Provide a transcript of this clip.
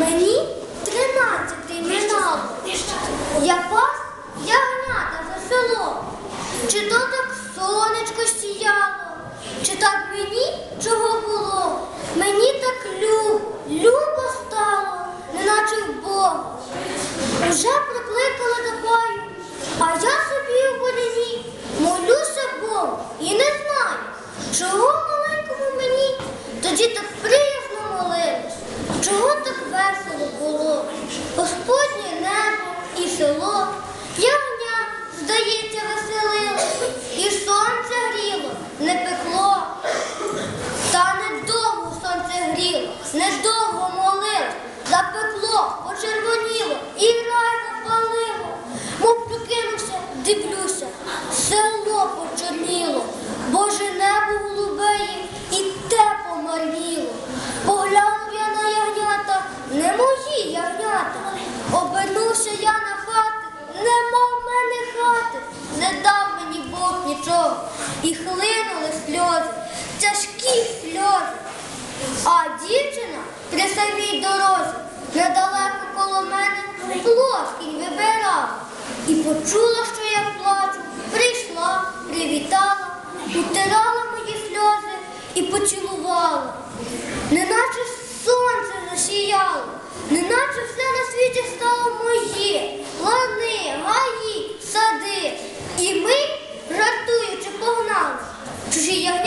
Мені тринадцятий минало. Я пас ягнята за село. Чи то так сонечко сіяло, чи так мені чого було? Мені так люб, любо стало, неначе в Бога. Уже прикликали до бою, а я собі у болізі молюся Богу і не знаю, чого маленькому мені тоді так приязно молились, чого так весело було. Господнє небо і село, ягня, здається, веселило, і сонце гріло, не пекло. Та недовго сонце гріло, недовго молило, запекло, почервоніло і рай запалило. Мов прикинувся, дивлюся, село почорніло, Боже небо голубеє і те помарніло. Поглянув я на ягнята, не мої ягнята. Обернувся я на хати, нема в мене хати, не дав мені Бог нічого. І хлинули сльози, тяжкі сльози. А дівчина при самій дорозі недалеко коло мене плоскінь вибирала. І почула, що я плачу, прийшла, привітала, утирала мої сльози і поцілувала. Неначе сонце засіяло, неначе все на світі стало моє, лани, гаї, сади. І ми, Чужі ягня